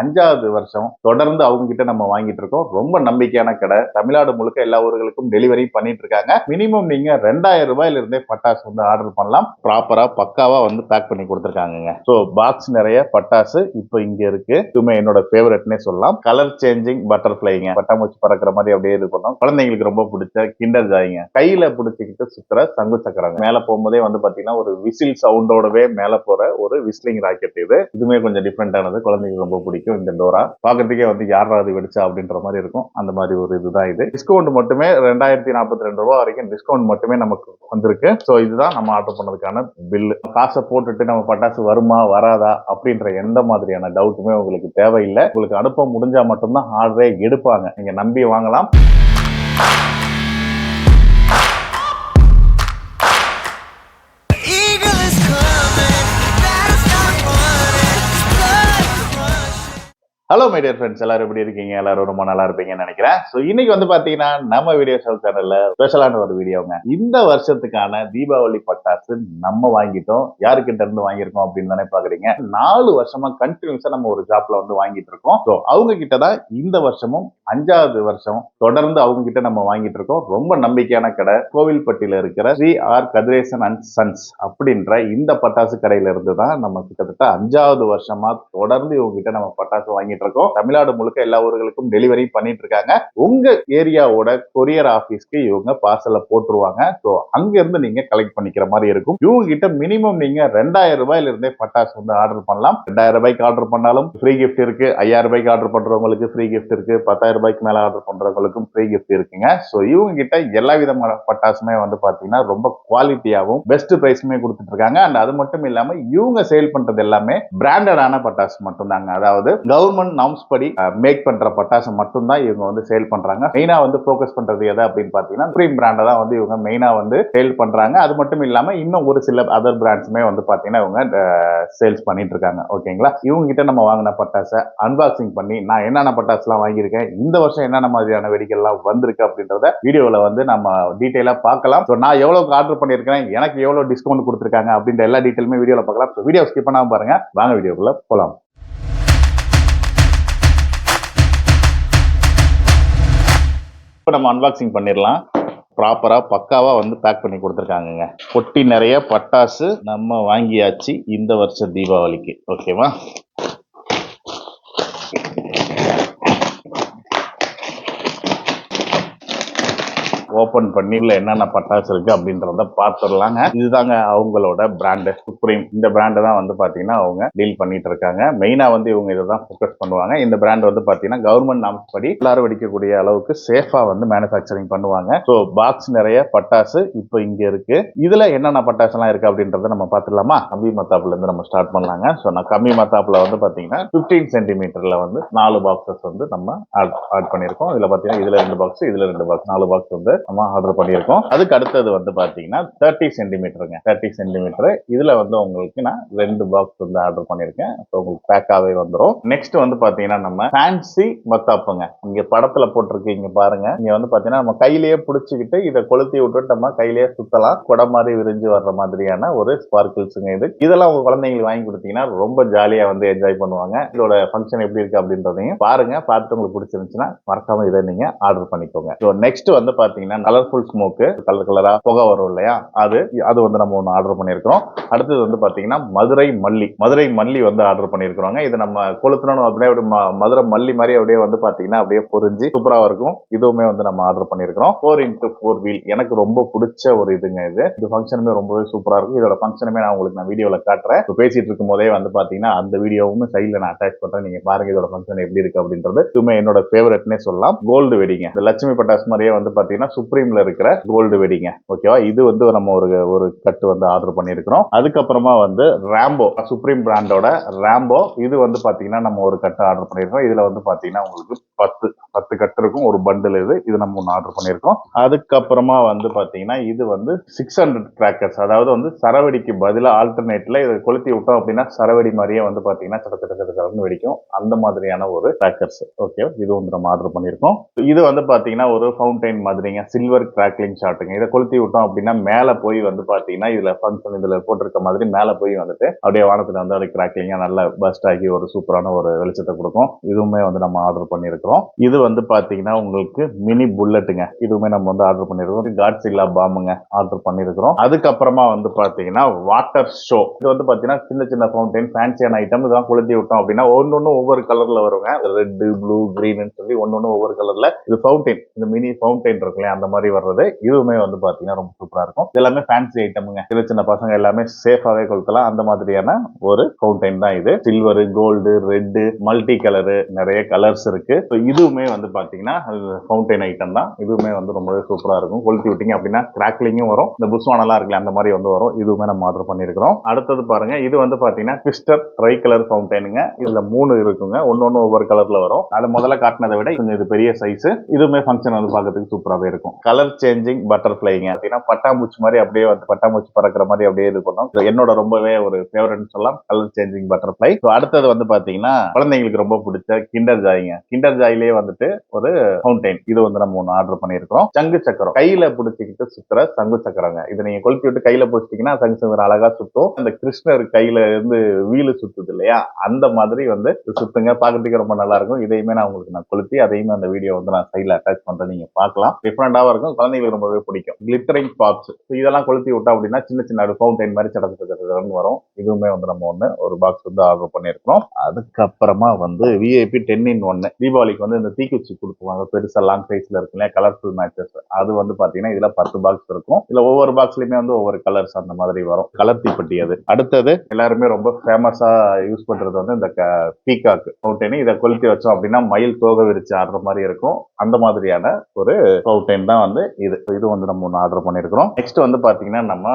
அஞ்சாவது வருஷம் தொடர்ந்து அவங்க கிட்ட நம்ம வாங்கிட்டு இருக்கோம். ரொம்ப நம்பிக்கையான கடை. தமிழ்நாடு முழுக்க எல்லா ஊர்களுக்கும் டெலிவரி பண்ணிட்டு இருக்காங்க. மினிமம் நீங்க ரெண்டாயிரம் ரூபாயில இருந்தே பட்டாசு வந்து ஆர்டர் பண்ணலாம். ப்ராப்பரா பக்காவா வந்து பேக் பண்ணி கொடுத்துருக்காங்க ஸோ பாக்ஸ் நிறைய பட்டாசு இப்போ இங்க இருக்கு. இதுவுமே என்னோட ஃபேவரட்னே சொல்லலாம். கலர் சேஞ்சிங் பட்டர்ஃபிளைங்க பட்டாம்பூச்சி பறக்கிற மாதிரி அப்படியே இது பண்ணோம். குழந்தைங்களுக்கு ரொம்ப பிடிச்ச கிண்டர் ஜாயிங்க கையில பிடிச்சிக்கிட்டு சுத்துற சங்கு சக்கரங்க. மேல போகும்போதே வந்து பாத்தீங்கன்னா ஒரு விசில் சவுண்டோடவே மேல போற ஒரு விஸ்லிங் ராக்கெட் இது. இதுவுமே கொஞ்சம் டிஃப்ரெண்டானது குழந்தைங்களுக்கு ரொம்ப பிடிக்கும். இந்த டோரா. பார்க்கறதுக்கே வந்து யாராவது வெடிச்சா அப்படின்ற மாதிரி இருக்கும். அந்த மாதிரி ஒரு இதுதான் இது. டிஸ்கவுண்ட் மட்டுமே ரெண்டாயிரத்தி நாற்பத்தி ரெண்டு ரூபா வரைக்கும் டிஸ்கவுண்ட் மட்டுமே நமக்கு வந்திருக்கு. ஸோ இதுதான் நம்ம ஆர்டர் பண்ணதுக்கான பில்லு காசை போட்டுட்டு நம்ம பட்டாசு வருமா வராதா அப்படின்ற எந்த மாதிரியான டவுட்டுமே உங்களுக்கு தேவையில்லை. உங்களுக்கு அனுப்ப முடிஞ்சா மட்டும்தான் ஆர்டரே எடுப்பாங்க. நீங்கள் நம்பி வாங்கலாம். ஹலோ மை டியர் ஃப்ரெண்ட்ஸ் எல்லாரும் எப்படி இருக்கீங்க? எல்லாரும் ரொம்ப நல்லா இருப்பீங்கன்னு நினைக்கிறேன். ஸோ இன்னைக்கு வந்து பாத்தீங்கன்னா நம்ம வீடியோ ஷோ சேனல்ல ஸ்பெஷலான ஒரு வீடியோங்க இந்த வருஷத்துக்கான தீபாவளி பட்டாசு நம்ம வாங்கிட்டோம். யாருக்கிட்ட இருந்து வாங்கியிருக்கோம் அப்படின்னு தானே பாக்குறீங்க. நாலு வருஷமா கண்டினியூஸா நம்ம ஒரு ஜாப்ல வந்து வாங்கிட்டு இருக்கோம். ஸோ அவங்க கிட்ட தான் இந்த வருஷமும் அஞ்சாவது வருஷம் தொடர்ந்து அவங்க கிட்ட நம்ம வாங்கிட்டு இருக்கோம். ரொம்ப நம்பிக்கையான கடை. கோவில்பட்டியில இருக்கிற Sri R Kathiresan and sons அப்படின்ற இந்த பட்டாசு கடையில இருந்து தான் நம்ம கிட்டத்தட்ட அஞ்சாவது வருஷமா தொடர்ந்து இவங்க கிட்ட நம்ம பட்டாசு வாங்கிட்டு இருக்கோம். தமிழ்நாடு முழுக்க எல்லா ஊர்களுக்கும் டெலிவரி பண்ணிட்டு இருக்காங்க. உங்க ஏரியாவோட கொரியர் ஆபீஸ்க்கு இவங்க பார்சலை போட்டுருவாங்க. ஸோ அங்க இருந்து நீங்க கலெக்ட் பண்ணிக்கிற மாதிரி இருக்கும். இவங்க கிட்ட மினிமம் நீங்க ரெண்டாயிரம் ரூபாயில இருந்தே பட்டாசு வந்து ஆர்டர் பண்ணலாம். ரெண்டாயிரம் ரூபாய்க்கு ஆர்டர் பண்ணாலும் ஃப்ரீ கிஃப்ட் இருக்கு. ஐயாயிரம் ரூபாய்க்கு ஆர்டர் பண்றவங்களுக்கு ஃப்ரீ கிஃப்ட் இருக்கு. பத்தாயிரம் ரூபாய்க்கு மேல ஆர்டர் பண்றவங்களுக்கும் ஃப்ரீ கிஃப்ட் இருக்குங்க. ஸோ இவங்க கிட்ட எல்லா விதமான பட்டாசுமே வந்து பாத்தீங்கன்னா ரொம்ப குவாலிட்டியாகவும் பெஸ்ட் பிரைஸுமே கொடுத்துட்டு இருக்காங்க அண்ட் அது மட்டும் இல்லாம இவங்க சேல் பண்றது எல்லாமே பிராண்டடான பட்டாசு மட்டும்தாங்க. அதாவது கவர்மெண்ட் நாம்ஸ் படி மேக் பண்ற பட்டாசு மட்டும்தான் இவங்க வந்து சேல் பண்றாங்க. மெயினா வந்து ஃபோக்கஸ் பண்றது எதை அப்படின்னு பாத்தீங்கன்னா ப்ரீம் பிராண்டை தான் வந்து இவங்க மெயினா வந்து சேல் பண்றாங்க. அது மட்டும் இல்லாம இன்னும் ஒரு சில அதர் பிராண்ட்ஸுமே வந்து பாத்தீங்கன்னா இவங்க சேல்ஸ் பண்ணிட்டு இருக்காங்க ஓகேங்களா இவங்க கிட்ட நம்ம வாங்கின பட்டாசை அன்பாக்சிங் பண்ணி நான் என்னென்ன பட்டாசுலாம் வாங்கியிருக்கேன் இந்த வருஷம் என்னென்ன மாதிரியான வெடிகள்லாம் வந்திருக்கு அப்படின்றத வீடியோவில் வந்து நம்ம டீட்டெயிலாக பார்க்கலாம். ஸோ நான் எவ்வளோக்கு ஆர்டர் பண்ணியிருக்கேன் எனக்கு எவ்வளோ டிஸ்கவுண்ட் கொடுத்துருக்காங்க அப்படின்ற எல்லா டீட்டெயிலுமே வீடியோவில் பார்க்கலாம். ஸோ வீடியோ ஸ்கிப் பண்ணாமல் பாருங்கள் வாங்க வீடியோக்குள்ளே போகலாம் இப்போ நம்ம அன்பாக்சிங் பண்ணிடலாம். ப்ராப்பராக பக்காவாக வந்து பேக் பண்ணி கொடுத்துருக்காங்கங்க. பொட்டி நிறைய பட்டாசு நம்ம வாங்கியாச்சு இந்த வருஷம் தீபாவளிக்கு. ஓகேவா ஓபன் பண்ணி உள்ள என்னென்ன பட்டாசு இருக்கு அப்படின்றத பார்த்துடலாங்க. இதுதாங்க அவங்களோட பிராண்டு சுப்ரீம் இந்த பிராண்டு தான் வந்து பார்த்தீங்கன்னா அவங்க டீல் பண்ணிட்டு இருக்காங்க. மெயினாக வந்து இவங்க இதை தான் ஃபோக்கஸ் பண்ணுவாங்க. இந்த பிராண்ட் வந்து பார்த்தீங்கன்னா கவர்மெண்ட் நாம்ஸ் படி எல்லாரும் வெடிக்கக்கூடிய அளவுக்கு சேஃபாக வந்து மேனுஃபேக்சரிங் பண்ணுவாங்க. ஸோ பாக்ஸ் நிறைய பட்டாசு இப்போ இங்கே இருக்கு. இதில் என்னென்ன பட்டாசுலாம் இருக்கு அப்படின்றத நம்ம பார்த்துடலாமா? கம்மி மத்தாப்புல இருந்து நம்ம ஸ்டார்ட் பண்ணலாங்க. ஸோ நான் கம்மி மத்தாப்புல வந்து பார்த்தீங்கன்னா ஃபிஃப்டீன் சென்டிமீட்டரில் வந்து நாலு பாக்ஸஸ் வந்து நம்ம ஆட் ஆட் பண்ணியிருக்கோம். இதில் பார்த்தீங்கன்னா இதில் ரெண்டு பாக்ஸ் இதில் ரெண்டு பாக்ஸ் நாலு பாக்ஸ் வந்து நம்ம ஆர்டர் பண்ணியிருக்கோம். அதுக்கு அடுத்தது வந்து பார்த்தீங்கன்னா தேர்ட்டி சென்டிமீட்டருங்க தேர்ட்டி சென்டிமீட்டர் இதுல வந்து உங்களுக்கு நான் ரெண்டு பாக்ஸ் வந்து ஆர்டர் பண்ணியிருக்கேன். ஸோ உங்களுக்கு பேக்காவே வந்துடும் நெக்ஸ்ட் வந்து பார்த்தீங்கன்னா நம்ம ஃபேன்சி மத்தாப்புங்க. இங்க படத்துல போட்டிருக்கீங்க பாருங்க. இங்க வந்து பார்த்தீங்கன்னா நம்ம கையிலேயே பிடிச்சிக்கிட்டு இதை கொளுத்தி விட்டுட்டு நம்ம கையிலேயே சுத்தலாம். குடம் மாதிரி விரிஞ்சு வர்ற மாதிரியான ஒரு ஸ்பார்க்கிள்ஸுங்க இது. இதெல்லாம் உங்க குழந்தைங்களுக்கு வாங்கி கொடுத்தீங்கன்னா ரொம்ப ஜாலியா வந்து என்ஜாய் பண்ணுவாங்க. இதோட ஃபங்க்ஷன் எப்படி இருக்கு அப்படின்றதையும் பாருங்க. பார்த்துட்டு உங்களுக்கு பிடிச்சிருந்துச்சுன்னா மறக்காம இதை நீங்க ஆர்டர் பண்ணிக்கோங்க. ஸோ நெக்ஸ்ட் வந்து பாத்தீங்கன்னா கலர்ஃபுல் ஸ்மோக்கு கலர் கலரா புகை வரும் இல்லையா? அது அது வந்து நம்ம ஒன்று ஆர்டர் பண்ணியிருக்கிறோம். அடுத்தது வந்து பாத்தீங்கன்னா மதுரை மல்லி. மதுரை மல்லி வந்து ஆர்டர் பண்ணியிருக்கிறோங்க. இது நம்ம கொளுத்தணும் அப்படியே மதுரை மல்லி மாதிரி அப்படியே வந்து பாத்தீங்கன்னா அப்படியே பொறிஞ்சு சூப்பராக இருக்கும். இதுவுமே வந்து நம்ம ஆர்டர் பண்ணியிருக்கிறோம். ஃபோர் இன்ட்டு ஃபோர் வீல் எனக்கு ரொம்ப பிடிச்ச ஒரு இதுங்க இது. இது ஃபங்க்ஷனுமே ரொம்பவே சூப்பராக இருக்கும். இதோட ஃபங்க்ஷனுமே நான் உங்களுக்கு நான் வீடியோவில் காட்டுறேன். இப்போ பேசிட்டு இருக்கும் போதே வந்து பாத்தீங்கன்னா அந்த வீடியோவும் சைடில் நான் அட்டாச் பண்ணுறேன் நீங்க பாருங்க இதோட ஃபங்க்ஷன் எப்படி இருக்கு அப்படின்றது. இதுவுமே என்னோட ஃபேவரட்னே சொல்லலாம். கோல்டு வெடிங்க. இந்த லட்சுமி பட்டாஸ் மாதிரியே வந்து பாத்தீங்கன்னா சுப்ரீம்ல இருக்கிற கோல்டு வெடிங்க. ஓகேவா இது வந்து நம்ம ஒரு ஒரு கட்டு வந்து ஆர்டர் பண்ணியிருக்கிறோம். அதுக்கப்புறமா வந்து ராம்போ சுப்ரீம் பிராண்டோட ராம்போ இது வந்து பார்த்தீங்கன்னா நம்ம ஒரு கட்டு ஆர்டர் பண்ணியிருக்கோம் இதில் வந்து பார்த்தீங்கன்னா உங்களுக்கு பத்து பத்து கட்டு இருக்கும் ஒரு பண்டில் இது. இது நம்ம ஒன்று ஆர்டர் பண்ணியிருக்கோம். அதுக்கப்புறமா வந்து பார்த்தீங்கன்னா இது வந்து சிக்ஸ் ஹண்ட்ரட் கிராக்கர்ஸ் அதாவது வந்து சரவெடிக்கு பதிலாக ஆல்டர்னேட்டில் இதை கொளுத்தி விட்டோம் அப்படின்னா சரவெடி மாதிரியே வந்து பார்த்தீங்கன்னா சட சட சடன்னு வெடிக்கும். அந்த மாதிரியான ஒரு கிராக்கர்ஸ் ஓகே இது வந்து நம்ம ஆர்டர் பண்ணியிருக்கோம். இது வந்து பார்த்தீங்கன்னா ஒரு ஃபவுண்டைன் மாதிரிங்க. சில்வர் கிராக்லிங் ஷாட்டுங்க இதை கொளுத்தி விட்டோம் அப்படின்னா மேலே போய் வந்து பார்த்தீங்கன்னா இதில் ஃபங்க்ஷன் இதில் போட்டிருக்க மாதிரி மேலே போய் வந்துட்டு அப்படியே வானத்தில் வந்து அது கிராக்லிங்காக நல்லா பஸ்ட் ஆகி ஒரு சூப்பரான ஒரு வெளிச்சத்தை கொடுக்கும். இதுவுமே வந்து நம்ம ஆர்டர் பண்ணியிருக்கோம். பண்ணியிருக்கிறோம் இது வந்து பார்த்தீங்கன்னா உங்களுக்கு மினி புல்லட்டுங்க இதுவுமே நம்ம வந்து ஆர்டர் பண்ணியிருக்கோம் காட்ஸில்லா பாம்புங்க ஆர்டர் பண்ணியிருக்கிறோம் அதுக்கப்புறமா வந்து பார்த்தீங்கன்னா வாட்டர் ஷோ இது வந்து பார்த்தீங்கன்னா சின்ன சின்ன ஃபவுண்டைன் ஃபேன்சியான ஐட்டம் இதெல்லாம் கொளுத்தி விட்டோம் அப்படின்னா ஒன்று ஒவ்வொரு கலரில் வருங்க. ரெட்டு ப்ளூ க்ரீன்னு சொல்லி ஒன்று ஒவ்வொரு கலரில் இது ஃபவுண்டைன் இந்த மினி ஃபவுண்டைன் இருக்கு அந்த மாதிரி வர்றது இதுவுமே வந்து பார்த்தீங்கன்னா ரொம்ப சூப்பராக இருக்கும். எல்லாமே ஃபேன்சி ஐட்டமுங்க சின்ன சின்ன பசங்க எல்லாமே சேஃபாகவே கொளுத்தலாம் அந்த மாதிரியான ஒரு ஃபவுண்டைன் தான் இது. Silver gold red multi colour நிறைய கலர்ஸ் இருக்கு. ஸோ இதுவுமே வந்து பாத்தீங்கன்னா ஃபவுண்டைன் ஐட்டம் தான். இதுவுமே வந்து ரொம்பவே சூப்பராக இருக்கும். கொளுத்தி விட்டீங்க அப்படின்னா கிராக்லிங்கும் வரும். இந்த புஷ்வானெல்லாம் இருக்குல்ல அந்த மாதிரி வந்து வரும். இதுவுமே நம்ம ஆர்டர் பண்ணியிருக்கிறோம் அடுத்தது பாருங்க இது வந்து பார்த்தீங்கன்னா கிறிஸ்டர் ட்ரை கலர் ஃபவுண்டைனுங்க இதில் மூணு இருக்குங்க. ஒன்று ஒன்று ஒவ்வொரு கலரில் வரும். அது முதல்ல காட்டினதை விட கொஞ்சம் இது பெரிய சைஸு இதுவுமே ஃபங்க்ஷன் வந்து பார்க்கறதுக்கு சூப்பராகவே இருக்கும். கலர் சேஞ்சிங் பட்டர்ஃப்ளைங்க அப்படின்னா பட்டாம்பூச்சி மாதிரி அப்படியே வந்து பட்டாம்பூச்சி பறக்கிற மாதிரி அப்படியே இது பண்ணும். என்னோட ரொம்பவே ஒரு ஃபேவரட்னு சொல்லலாம். கலர் சேஞ்சிங் பட்டர்ஃப்ளை ஸோ அடுத்தது வந்து பார்த்தீங்கன்னா குழந்தைங்களுக்கு ரொம்ப பிடிச்ச கிண்டர் ஜாய்ங்க கிண்டர் ஜாயிலே வந்துட்டு ஒரு ஃபவுண்டைன் இது வந்து நம்ம ஒன்று ஆர்டர் பண்ணியிருக்கிறோம். சங்கு சக்கரம். கையில பிடிச்சிக்கிட்டு சுத்துற சங்கு சக்கரங்க. இதை நீங்க கொளுத்தி விட்டு கையில பிடிச்சிட்டீங்கன்னா சங்கு சக்கரம் அழகா சுத்தும். அந்த கிருஷ்ணர் கையில இருந்து வீலு சுத்துது இல்லையா? அந்த மாதிரி வந்து சுத்துங்க. பார்க்கறதுக்கு ரொம்ப நல்லா இருக்கும். இதையுமே நான் உங்களுக்கு நான் கொளுத்தி அதையுமே அந்த வீடியோ வந்து நான் சைடில் அட்டாச் பண்றேன். நீங்க பார்க்கலாம். டிஃப்ரெண்டாகவும் இருக்கும். குழந்தைங்களுக்கு ரொம்பவே பிடிக்கும். கிளிட்டரிங் பாப்ஸ் இதெல்லாம் கொளுத்தி விட்டோம் அப்படின்னா சின்ன சின்ன ஒரு ஃபவுண்டைன் மாதிரி சடங்கு சட வரும். இதுவுமே வந்து நம்ம ஒன்று ஒரு பாக்ஸ் வந்து ஆர்டர் பண்ணியிருக்கிறோம். அதுக்கப்புறமா வந்து விஐபி டென் இன் ஒன்னு தீபாவளிக்கு வந்து இந்த தீக்குச்சி கொடுத்துருவாங்க பெருசா லாங் சைஸ்ல இருக்கு இல்லையா கலர்ஃபுல் மேட்சஸ் அது வந்து பாத்தீங்கன்னா இதுல பத்து பாக்ஸ் இருக்கும். இதுல ஒவ்வொரு பாக்ஸ்லயுமே வந்து ஒவ்வொரு கலர்ஸ் அந்த மாதிரி வரும். கலர் தீப்பெட்டி அது. அடுத்தது எல்லாருமே ரொம்ப ஃபேமஸா யூஸ் பண்றது வந்து இந்த பீகாக் ஃபவுண்டைன் இதை கொளுத்தி வச்சோம் அப்படின்னா மயில் தோகை விரிச்சு ஆடுற மாதிரி இருக்கும். அந்த மாதிரியான ஒரு ஃபவுண்டைன் தான் வந்து இது. இது வந்து நம்ம ஒன்று ஆர்டர் பண்ணியிருக்கிறோம் நெக்ஸ்ட் வந்து பாத்தீங்கன்னா நம்ம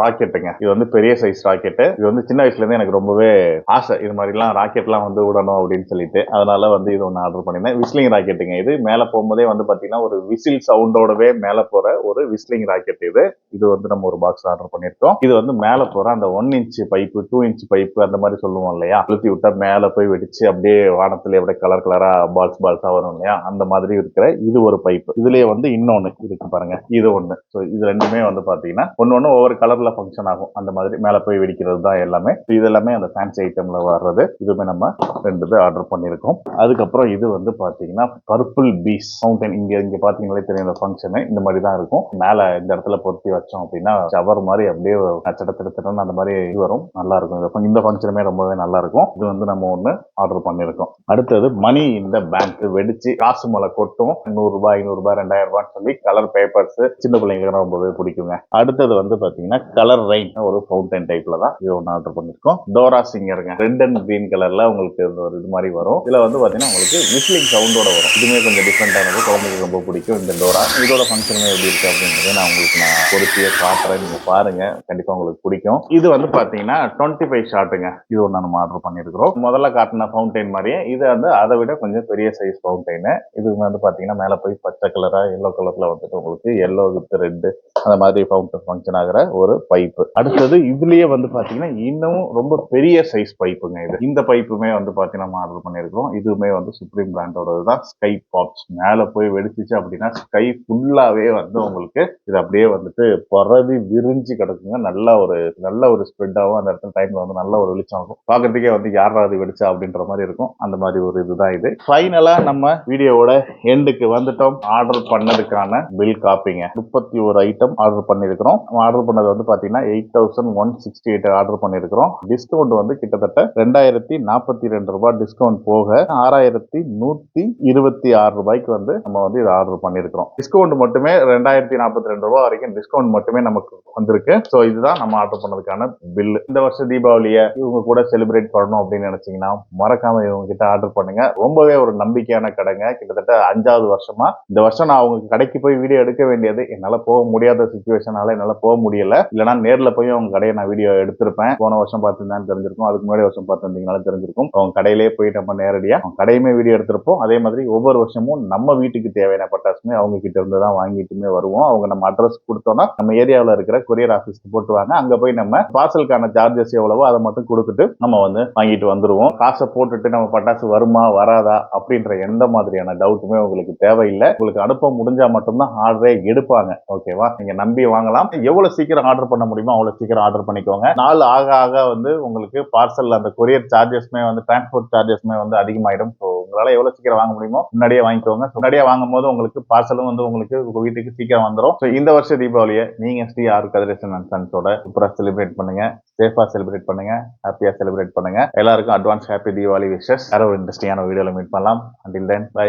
ராக்கெட்டுங்க இது வந்து பெரிய சைஸ் ராக்கெட்டு இது வந்து சின்ன வயசுல இருந்து எனக்கு ரொம்பவே ஆசை. இது மாதிரிலாம் ராக்கெட்லாம் வந்து விடணும் அப்படின்னு சொல்லிட்டு. அதனால வந்து இது ஒன்று ஆர்டர் பண்ணியிருந்தேன் விஸ்லிங் ராக்கெட்டுங்க இது. மேலே போகும்போதே வந்து பார்த்தீங்கன்னா ஒரு விசில் சவுண்டோடவே மேலே போகிற ஒரு விஸ்லிங் ராக்கெட் இது. இது வந்து நம்ம ஒரு பாக்ஸ் ஆர்டர் பண்ணியிருக்கோம் இது வந்து மேலே போகிற அந்த one inch pipe two inch pipe அந்த மாதிரி சொல்லுவோம் இல்லையா? அழுத்தி விட்டா மேலே போய் வெடிச்சு அப்படியே வானத்தில் அப்படியே கலர் கலராக பால்ஸ் பால்ஸாக வரும் இல்லையா? அந்த மாதிரி இருக்கிற இது ஒரு பைப்பு இதுலேயே வந்து இன்னொன்று இருக்கு பாருங்க. இது ஒன்று ஸோ இது ரெண்டுமே வந்து பார்த்தீங்கன்னா ஒன்று ஒன்று ஒவ்வொரு கலரில் ஃபங்க்ஷன் ஆகும். அந்த மாதிரி மேலே போய் வெடிக்கிறது தான் எல்லாமே. இது எல்லாமே அந்த ஃபேன்சி ஐட்டமில் வர்றது. இதுவுமே நம்ம ரெண்டு ஆர்டர் பண்ணியிருக்கோம் அதுக்கப்புறம் இது வந்து பார்த்தீங்கன்னா பர்பிள் பீஸ் ஃபவுண்டன் இங்கே இங்கே பாத்தீங்களே தெரியும் இந்த ஃபங்க்ஷனு இந்த மாதிரி தான் இருக்கும். மேலே இந்த இடத்துல பொருத்தி வச்சோம் அப்படின்னா ஷவர் மாதிரி அப்படியே சட்டத்திட்டன்னு அந்த மாதிரி இது வரும். நல்லா இருக்கும். இந்த ஃபங்க்ஷனுமே ரொம்பவே நல்லா இருக்கும். இது வந்து நம்ம ஒன்று ஆர்டர் பண்ணியிருக்கோம். அடுத்தது மணி இந்த பேங்க் வெடிச்சு காசு மலை கொட்டும். நூறுரூபா ஐநூறுரூபா ரெண்டாயிரம் ரூபான்னு சொல்லி கலர் பேப்பர்ஸ் சின்ன பிள்ளைங்களுக்கு ரொம்பவே பிடிக்குங்க. அடுத்தது வந்து பார்த்தீங்கன்னா கலர் ரெயின் ஒரு ஃபவுண்டன் டைப்ல தான் இது ஒன்று ஆர்டர் பண்ணியிருக்கோம். டோரா சிங்கருங்க ரெட் அண்ட் கிரீன் கலர்ல உங்களுக்கு இந்த ஒரு இது மாதிரி வரும். இதுல வந்து பார்த்தீங்கன்னா உங்களுக்கு விஸ்லிங் சவுண்டோட வரும். இதுவுமே கொஞ்சம் டிஃப்ரெண்டானது குழந்தைக்கு ரொம்ப பிடிக்கும். இந்த டோரா. இதோட ஃபங்க்ஷனுமே எப்படி இருக்கு அப்படின்றத நான் உங்களுக்கு நான் பொறுத்தியே காட்டுறேன். நீங்க பாருங்க. கண்டிப்பா உங்களுக்கு பிடிக்கும். இது வந்து பாத்தீங்கன்னா டுவெண்ட்டி ஃபைவ் ஷாட்டுங்க இது ஒன்று நம்ம ஆர்டர் பண்ணியிருக்கிறோம் முதல்ல காட்டின ஃபவுண்டைன் மாதிரியே இது வந்து அதை விட கொஞ்சம் பெரிய சைஸ் ஃபவுண்டைனு இது வந்து பாத்தீங்கன்னா மேல போய் பச்சை கலரா எல்லோ கலர்ல வந்துட்டு உங்களுக்கு எல்லோ வித் ரெட்டு அந்த மாதிரி ஃபவுண்டன் ஃபங்க்ஷன் ஆகிற ஒரு பைப்பு அடுத்தது இதுலயே வந்து பாத்தீங்கன்னா இன்னமும் ரொம்ப பெரிய சைஸ் பைப்புங்க இது. இந்த பைப்புமே வந்து பாத்தீங்கன்னா நம்ம ஆர்டர் பண்ணியிருக்கிறோம் இதுவுமே வந்து சுப்ரீம் பிராண்டோடது தான் ஸ்கை பாப்ஸ் மேலே போய் வெடிச்சிச்சு அப்படின்னா ஸ்கை ஃபுல்லாகவே வந்து உங்களுக்கு இது அப்படியே வந்துட்டு பரவி விரிஞ்சு கிடக்குங்க. நல்ல ஒரு நல்ல ஒரு ஸ்ப்ரெட்டாகவும் அந்த இடத்துல டைமில் வந்து நல்ல ஒரு வெளிச்சம் ஆகும் பார்க்கறதுக்கே வந்து யாரா அது வெடிச்சா அப்படின்ற மாதிரி இருக்கும். அந்த மாதிரி ஒரு இதுதான் இது. ஃபைனலாக நம்ம வீடியோவோட எண்டுக்கு வந்துட்டோம். ஆர்டர் பண்ணதுக்கான பில் காப்பிங்க முப்பத்தி ஒரு ஐட்டம் ஆர்டர் பண்ணியிருக்கிறோம். ஆர்டர் பண்ணது வந்து பார்த்தீங்கன்னா eight thousand one sixty eight order பண்ணியிருக்கிறோம். டிஸ்கவுண்ட் வந்து கிட்டத்தட்ட ரெண்டாயிரத்தி நாற்பத்தி ரெண்டு ரூபாய் டிஸ்கவுண்ட் போக ஆறாயிரத்தி நூற்றி இருபத்தி ஆறு ரூபாய்க்கு வந்து நம்ம வந்து இதை ஆர்டர் பண்ணியிருக்கிறோம். டிஸ்கவுண்ட் மட்டுமே ரெண்டாயிரத்தி நாற்பத்தி ரெண்டு ரூபா வரைக்கும் டிஸ்கவுண்ட் மட்டுமே நமக்கு வந்திருக்கு. ஸோ இதுதான் நம்ம ஆர்டர் பண்ணதுக்கான பில்லு இந்த வருஷம் தீபாவளியை இவங்க கூட செலிப்ரேட் பண்ணணும் அப்படின்னு நினைச்சீங்கன்னா மறக்காம இவங்க கிட்ட ஆர்டர் பண்ணுங்க. ரொம்பவே ஒரு நம்பிக்கையான கடைங்க. கிட்டத்தட்ட அஞ்சாவது வருஷமா இந்த வருஷம் நான் அவங்க கடைக்கு போய் வீடியோ எடுக்க வேண்டியது. என்னால போக முடியாத சுச்சுவேஷனால என்னால போக முடியல. இல்லைன்னா நேர்ல போய் அவங்க கடையை நான் வீடியோ எடுத்திருப்பேன். போன வருஷம் பார்த்துருந்தான்னு தெரிஞ்சிருக்கும். அதுக்கு முன்னாடி வருஷம் பார்த்துருந்தீங்கனாலும் தெரிஞ்சிருக்கும். அவங்க கடையிலே போய் நம்ம நேரடியாக அவங்க கடையுமே வீடியோ எடுத்திருப்போம் இருப்போம் அதே மாதிரி ஒவ்வொரு வருஷமும் நம்ம வீட்டுக்கு தேவையான பட்டாசுமே அவங்க கிட்ட இருந்து தான் வாங்கிட்டுமே வருவோம். அவங்க நம்ம அட்ரஸ் கொடுத்தோம்னா நம்ம ஏரியாவில் இருக்கிற கொரியர் ஆஃபீஸ்க்கு போட்டுவாங்க அங்கே போய் நம்ம பார்சலுக்கான சார்ஜஸ் எவ்வளவோ அதை மட்டும் கொடுத்துட்டு நம்ம வந்து வாங்கிட்டு வந்துருவோம். காசை போட்டுட்டு நம்ம பட்டாசு வருமா வராதா அப்படின்ற எந்த மாதிரியான டவுட்டுமே உங்களுக்கு தேவையில்லை. உங்களுக்கு அனுப்ப முடிஞ்சா மட்டும்தான் ஆர்டரே எடுப்பாங்க. ஓகேவா நீங்க நம்பி வாங்கலாம். எவ்வளவு சீக்கிரம் ஆர்டர் பண்ண முடியுமோ அவ்வளவு சீக்கிரம் ஆர்டர் பண்ணிக்கோங்க. நாள் ஆக ஆக வந்து உங்களுக்கு பார்சல் அந்த கொரியர் சார்ஜஸ்மே வந்து டிரான்ஸ்போர்ட் சார்ஜஸ்மே வந்து அதிகமாயிடும். ஸோ உங்களால எவ்வளவு சீக்கிரம் வாங்க முடியுமோ முன்னாடியே வாங்கிக்கோங்க. முன்னாடியே வாங்கும் போது உங்களுக்கு பார்சலும் வந்து உங்களுக்கு உங்க வீட்டுக்கு சீக்கிரம் வந்துடும் ஸோ இந்த வருஷ தீபாவளியை நீங்க ஸ்ரீ ஆர் கதிரேசன் அண்ட் சன்ஸோட சூப்பரா செலிப்ரேட் பண்ணுங்க. சேஃபா செலிப்ரேட் பண்ணுங்க. ஹாப்பியா செலிப்ரேட் பண்ணுங்க. எல்லாருக்கும் அட்வான்ஸ் ஹாப்பி தீபாவளி விஷஸ் யாரோ ஒரு இன்ட்ரெஸ்டிங்கான வீடியோல மீட் பண்ணலாம். Until then by